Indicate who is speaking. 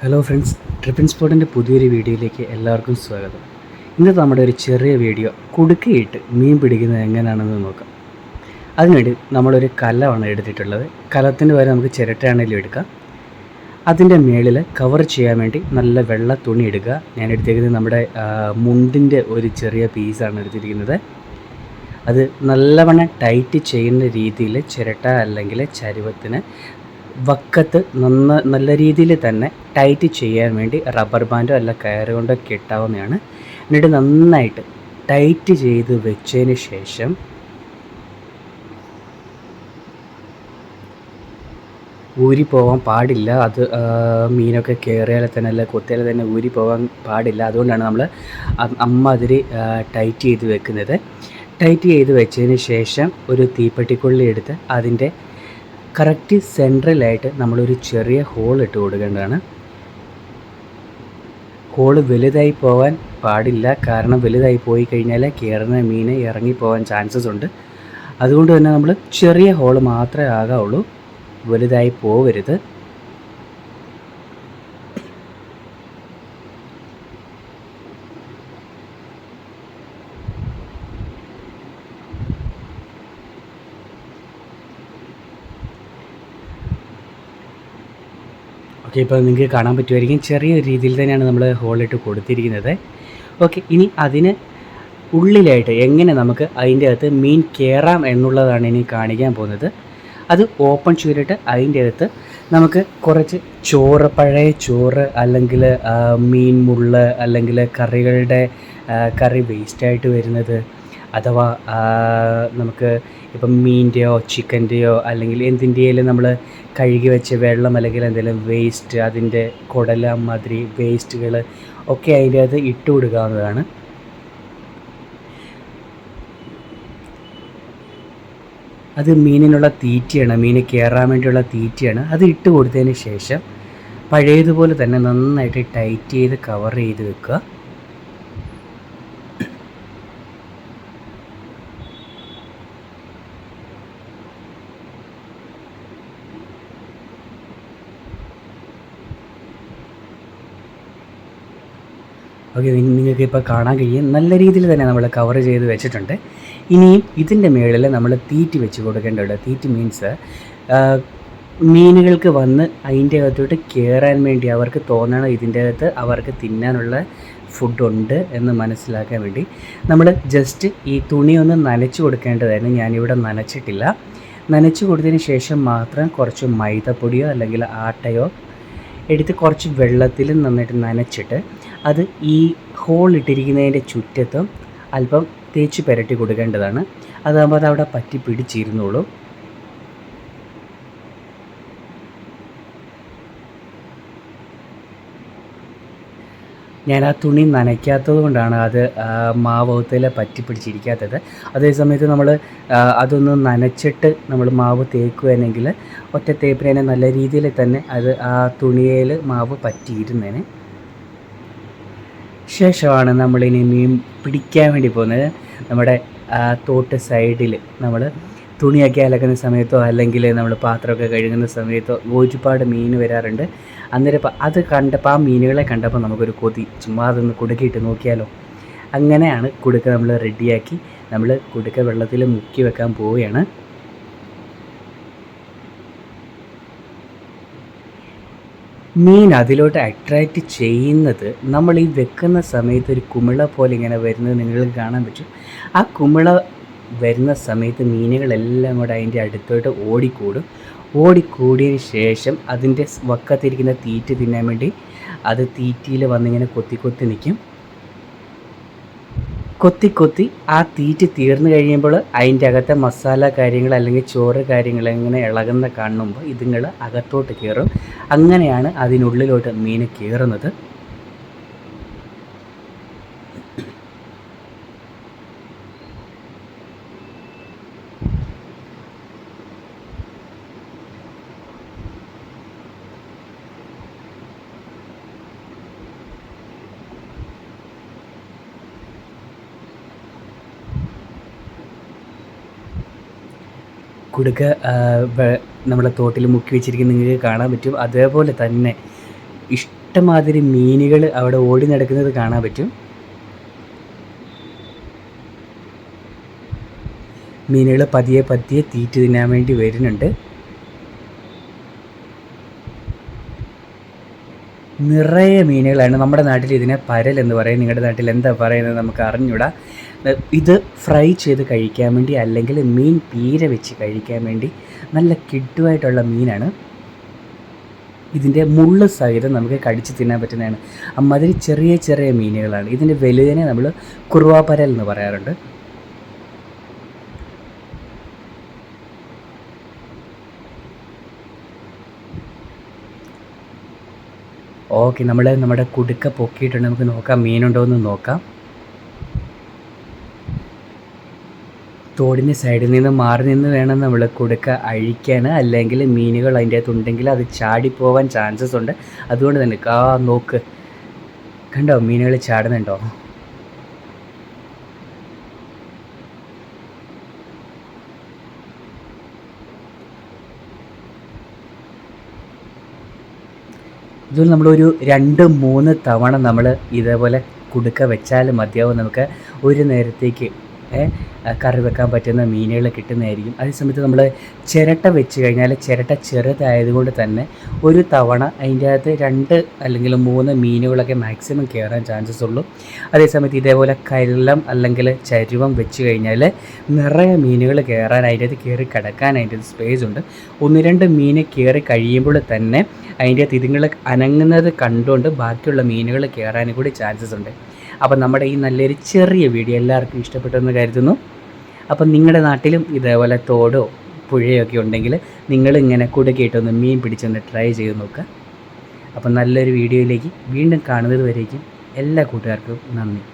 Speaker 1: hello friends ട്രിപ്പിൻ സ്പോട്ടിൻ്റെ പുതിയൊരു വീഡിയോയിലേക്ക് എല്ലാവർക്കും സ്വാഗതം ഇന്ന് നമ്മുടെ ഒരു ചെറിയ വീഡിയോ കുടുക്കയിട്ട് മീൻ പിടിക്കുന്നത് എങ്ങനെയാണെന്ന് നോക്കാം അതിനുവേണ്ടി നമ്മളൊരു കലമാണ് എടുത്തിട്ടുള്ളത് കലത്തിൻ്റെ വരെ നമുക്ക് ചിരട്ടയാണെങ്കിലും എടുക്കാം അതിൻ്റെ മേളിൽ കവർ ചെയ്യാൻ വേണ്ടി നല്ല വെള്ള തുണി എടുക്കുക ഞാൻ എടുത്തിരിക്കുന്നത് നമ്മുടെ മുണ്ടിൻ്റെ ഒരു ചെറിയ പീസാണ് എടുത്തിരിക്കുന്നത് അത് നല്ലവണ്ണം ടൈറ്റ് ചെയ്യുന്ന രീതിയിൽ ചിരട്ട അല്ലെങ്കിൽ ചരുവത്തിന് വക്കത്ത് നന്ന നല്ല രീതിയിൽ തന്നെ ടൈറ്റ് ചെയ്യാൻ വേണ്ടി റബ്ബർ ബാൻഡോ അല്ല കയറ് കൊണ്ടോ കെട്ടാവുന്നതാണ് എന്നിട്ട് നന്നായിട്ട് ടൈറ്റ് ചെയ്ത് വെച്ചതിന് ശേഷം ഊരി പോകാൻ പാടില്ല അത് മീനൊക്കെ കയറിയാലെ തന്നെ അല്ല കൊത്തിയാലെ തന്നെ ഊരി പോകാൻ പാടില്ല അതുകൊണ്ടാണ് നമ്മൾ അമ്മ അതിരി ടൈറ്റ് ചെയ്ത് വെക്കുന്നത് ടൈറ്റ് ചെയ്ത് വെച്ചതിന് ശേഷം ഒരു തീപ്പെട്ടിക്കുള്ളി എടുത്ത് അതിൻ്റെ കറക്റ്റ് സെൻട്രലായിട്ട് നമ്മളൊരു ചെറിയ ഹോൾ ഇട്ട് കൊടുക്കേണ്ടതാണ് ഹോൾ വലുതായി പോകാൻ പാടില്ല കാരണം വലുതായി പോയി കഴിഞ്ഞാൽ കയറുന്ന മീൻ ഇറങ്ങിപ്പോകാൻ ചാൻസസ് ഉണ്ട് അതുകൊണ്ട് തന്നെ നമ്മൾ ചെറിയ ഹോൾ മാത്രമേ ആകാവുള്ളൂ വലുതായി പോകരുത് ഓക്കെ ഇപ്പോൾ നിങ്ങൾക്ക് കാണാൻ പറ്റുമായിരിക്കും ചെറിയ രീതിയിൽ തന്നെയാണ് നമ്മൾ ഹോളിട്ട് കൊടുത്തിരിക്കുന്നത് ഓക്കെ ഇനി അതിന് ഉള്ളിലായിട്ട് എങ്ങനെ നമുക്ക് അതിൻ്റെ അകത്ത് മീൻ കയറാം എന്നുള്ളതാണ് ഇനി കാണിക്കാൻ പോകുന്നത് അത് ഓപ്പൺ ചെയ്തിട്ട് അതിൻ്റെ അകത്ത് നമുക്ക് കുറച്ച് ചോറ് പഴയ ചോറ് അല്ലെങ്കിൽ മീൻ മുള്ള അല്ലെങ്കിൽ കറികളുടെ കറി വേസ്റ്റായിട്ട് വരുന്നത് അഥവാ നമുക്ക് ഇപ്പം മീൻ്റെയോ ചിക്കൻ്റെയോ അല്ലെങ്കിൽ എന്തിൻ്റെയും നമ്മൾ കഴുകി വെച്ച് വെള്ളം അല്ലെങ്കിൽ എന്തെങ്കിലും വേസ്റ്റ് അതിൻ്റെ കുടല മാതിരി വേസ്റ്റുകൾ ഒക്കെ അതിൻ്റെ അത് ഇട്ട് കൊടുക്കാവുന്നതാണ് അത് മീനിനുള്ള തീറ്റയാണ് മീനെ കയറാൻ വേണ്ടിയുള്ള തീറ്റയാണ് അത് ഇട്ട് കൊടുത്തതിന് ശേഷം പഴയതുപോലെ തന്നെ നന്നായിട്ട് ടൈറ്റ് ചെയ്ത് കവർ ചെയ്ത് വെക്കുക ഓക്കെ നിങ്ങൾക്ക് ഇപ്പോൾ കാണാൻ കഴിയും നല്ല രീതിയിൽ തന്നെ നമ്മൾ കവർ ചെയ്ത് വെച്ചിട്ടുണ്ട് ഇനിയും ഇതിൻ്റെ മേളിൽ നമ്മൾ തീറ്റി വെച്ച് കൊടുക്കേണ്ടതുണ്ട് തീറ്റി മീൻസ് മീനുകൾക്ക് വന്ന് അതിൻ്റെ അകത്തോട്ട് കയറാൻ വേണ്ടി അവർക്ക് തോന്നണം ഇതിൻ്റെ അകത്ത് അവർക്ക് തിന്നാനുള്ള ഫുഡുണ്ട് എന്ന് മനസ്സിലാക്കാൻ വേണ്ടി നമ്മൾ ജസ്റ്റ് ഈ തുണി ഒന്ന് നനച്ചു കൊടുക്കേണ്ടതായിരുന്നു ഞാനിവിടെ നനച്ചിട്ടില്ല നനച്ചു കൊടുത്തതിന് ശേഷം മാത്രം കുറച്ച് മൈദപ്പൊടിയോ അല്ലെങ്കിൽ ആട്ടയോ എടുത്ത് കുറച്ച് വെള്ളത്തിൽ നന്നായിട്ട് നനച്ചിട്ട് അത് ഈ ഹോൾ ഇട്ടിരിക്കുന്നതിൻ്റെ ചുറ്റത്തും അല്പം തേച്ച് പുരട്ടി കൊടുക്കേണ്ടതാണ് അതാകുമ്പോൾ അത് അവിടെ പറ്റി പിടിച്ചിരുന്നോളും ഞാൻ ആ തുണി നനയ്ക്കാത്തത് കൊണ്ടാണ് അത് മാവത്തിൽ പറ്റി പിടിച്ചിരിക്കാത്തത് അതേസമയത്ത് നമ്മൾ അതൊന്ന് നനച്ചിട്ട് നമ്മൾ മാവ് തേക്കുകയാണെങ്കിൽ ഒറ്റ തേപ്പിനെ നല്ല രീതിയിൽ തന്നെ അത് ആ തുണിയിൽ മാവ് പറ്റിയിരുന്നേനെ ശേഷമാണ് നമ്മളിനി മീൻ പിടിക്കാൻ വേണ്ടി പോകുന്നത് നമ്മുടെ തോട്ട് സൈഡിൽ നമ്മൾ തുണിയൊക്കെ അലക്കുന്ന സമയത്തോ അല്ലെങ്കിൽ നമ്മൾ പാത്രമൊക്കെ കഴുകുന്ന സമയത്തോ ഒരുപാട് മീൻ വരാറുണ്ട് അന്നേരം അത് കണ്ടപ്പോൾ ആ മീനുകളെ കണ്ടപ്പോൾ നമുക്കൊരു കൊതി ചുമ്മാ അതൊന്ന് കുടുക്കിയിട്ട് നോക്കിയാലോ അങ്ങനെയാണ് കുടുക്ക നമ്മൾ റെഡിയാക്കി നമ്മൾ കുടുക്ക വെള്ളത്തിൽ മുക്കി വെക്കാൻ പോവുകയാണ് മീൻ അതിലോട്ട് അട്രാക്റ്റ് ചെയ്യുന്നത് നമ്മൾ ഈ വെക്കുന്ന സമയത്ത് ഒരു കുമിള പോലെ ഇങ്ങനെ വരുന്നത് നിങ്ങൾക്ക് കാണാൻ പറ്റും ആ കുമിള വരുന്ന സമയത്ത് മീനുകളെല്ലാം കൂടെ അതിൻ്റെ അടുത്തോട്ട് ഓടിക്കൂടും ഓടിക്കൂടിയതിന് ശേഷം അതിൻ്റെ വക്കത്തിരിക്കുന്ന തീറ്റ തിന്നാൻ വേണ്ടി അത് തീറ്റയിൽ വന്നിങ്ങനെ കൊത്തി കൊത്തി നിൽക്കും കൊത്തി കൊത്തി ആ തീറ്റ തീർന്നു കഴിയുമ്പോൾ അതിൻ്റെ അകത്തെ മസാല കാര്യങ്ങൾ അല്ലെങ്കിൽ ചോറ് കാര്യങ്ങൾ ഇങ്ങനെ ഇളകുന്ന കാണുമ്പോൾ ഇതുങ്ങൾ അകത്തോട്ട് കയറും അങ്ങനെയാണ് അതിനുള്ളിലോട്ട് മീൻ കയറുന്നത് കുടുക്ക നമ്മുടെ തോട്ടിൽ മുക്കി വെച്ചിരിക്കുന്ന നിങ്ങൾക്ക് കാണാൻ പറ്റും അതേപോലെ തന്നെ ഇഷ്ടമാതിരി മീനുകൾ അവിടെ ഓടി നടക്കുന്നത് കാണാൻ പറ്റും മീനുകൾ പതിയെ പതിയെ തീറ്റ തിന്നാൻ വേണ്ടി വരുന്നുണ്ട് നിറയെ മീനുകളാണ് നമ്മുടെ നാട്ടിൽ ഇതിനെ പരൽ എന്ന് പറയും നിങ്ങളുടെ നാട്ടിൽ എന്താ പറയുന്നത് നമുക്ക് അറിഞ്ഞൂടാ ഇത് ഫ്രൈ ചെയ്ത് കഴിക്കാൻ വേണ്ടി അല്ലെങ്കിൽ മീൻ പീര വെച്ച് കഴിക്കാൻ വേണ്ടി നല്ല കിഡ്വായിട്ടുള്ള മീനാണ് ഇതിൻ്റെ മുള്ള് സഹിതം നമുക്ക് കടിച്ച് തിന്നാൻ പറ്റുന്നതാണ് അമ്മാതിരി ചെറിയ ചെറിയ മീനുകളാണ് ഇതിൻ്റെ വലുതിനെ നമ്മൾ കുറുവാപ്പരൽ എന്ന് പറയാറുണ്ട് ഓക്കെ നമ്മൾ നമ്മുടെ കുടുക്ക പൊക്കിയിട്ടുണ്ട് നമുക്ക് നോക്കാം മീനുണ്ടോ എന്ന് നോക്കാം തോടിൻ്റെ സൈഡിൽ നിന്ന് മാറി നിന്ന് വേണം നമ്മൾ കൊടുക്കുക അഴിക്കാൻ അല്ലെങ്കിൽ മീനുകൾ അതിൻ്റെ അകത്തുണ്ടെങ്കിൽ അത് ചാടിപ്പോവാൻ ചാൻസസ് ഉണ്ട് അതുകൊണ്ട് തന്നെ കാ നോക്ക് കണ്ടോ മീനുകൾ ചാടുന്നുണ്ടോ ഇതുപോലെ നമ്മളൊരു രണ്ട് മൂന്ന് തവണ നമ്മൾ ഇതേപോലെ കുടുക്ക വെച്ചാൽ മതിയാവും നമുക്ക് ഒരു നേരത്തേക്ക് ഏഹ് കറി വെക്കാൻ പറ്റുന്ന മീനുകൾ കിട്ടുന്നതായിരിക്കും അതേ സമയത്ത് നമ്മൾ ചിരട്ട വെച്ച് കഴിഞ്ഞാൽ ചിരട്ട ചെറുതായതുകൊണ്ട് തന്നെ ഒരു തവണ അതിൻ്റെ അകത്ത് രണ്ട് അല്ലെങ്കിൽ മൂന്ന് മീനുകളൊക്കെ മാക്സിമം കയറാൻ ചാൻസസ് ഉള്ളൂ അതേസമയത്ത് ഇതേപോലെ കല്ലം അല്ലെങ്കിൽ ചരുവം വെച്ച് കഴിഞ്ഞാൽ നിറയെ മീനുകൾ കയറാൻ അതിൻ്റെ അകത്ത് കയറി കിടക്കാൻ അതിൻ്റെ സ്പേസ് ഉണ്ട് ഒന്ന് രണ്ട് മീൻ കയറി കഴിയുമ്പോൾ തന്നെ അതിൻ്റെ അകത്ത് ഇതുങ്ങൾ അനങ്ങുന്നത് കണ്ടുകൊണ്ട് ബാക്കിയുള്ള മീനുകൾ കയറാനും കൂടി ചാൻസസ് ഉണ്ട് അപ്പോൾ നമ്മുടെ ഈ നല്ലൊരു ചെറിയ വീഡിയോ എല്ലാവർക്കും ഇഷ്ടപ്പെട്ടെന്ന് കരുതുന്നു അപ്പം നിങ്ങളുടെ നാട്ടിലും ഇതേപോലെ തോടോ പുഴയൊക്കെ ഉണ്ടെങ്കിൽ നിങ്ങളിങ്ങനെ കുടുക്കിയിട്ടൊന്ന് മീൻ പിടിച്ചൊന്ന് ട്രൈ ചെയ്ത് നോക്കുക അപ്പം നല്ലൊരു വീഡിയോയിലേക്ക് വീണ്ടും കാണുന്നത് വരേക്കും എല്ലാ കൂട്ടുകാർക്കും നന്ദി